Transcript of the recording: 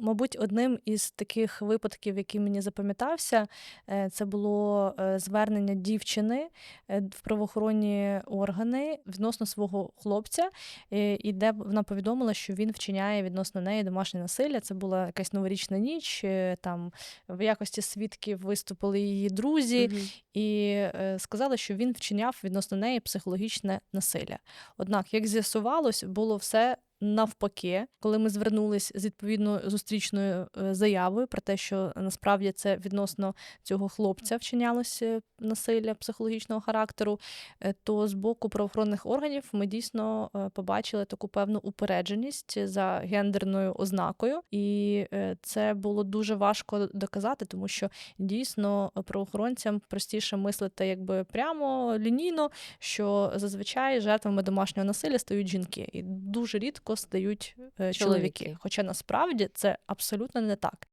Мабуть, одним із таких випадків, який мені запам'ятався, е, це було е, звернення дівчини е, в правоохоронні органи відносно свого хлопця, і де вона повідомила, що він вчиняє відносно неї домашнє насилля. Це була якась новорічна ніч. Там в якості свідків виступили її друзі, Мгм. і сказали, що він вчиняв відносно неї психологічне насилля. Однак, як з'ясувалось, було все. Навпаки, коли ми звернулись з відповідною зустрічною е, заявою про те, що насправді це відносно цього хлопця вчинялося насилля психологічного характеру, е, то з боку правоохоронних органів ми дійсно е, побачили таку певну упередженість за гендерною ознакою, і це було дуже важко доказати, тому що дійсно правоохоронцям простіше мислити якби прямо лінійно, що зазвичай жертвами домашнього насилля стають жінки, і дуже рідко стають е, чоловіки. Чоловіки. Хоча насправді це абсолютно не так.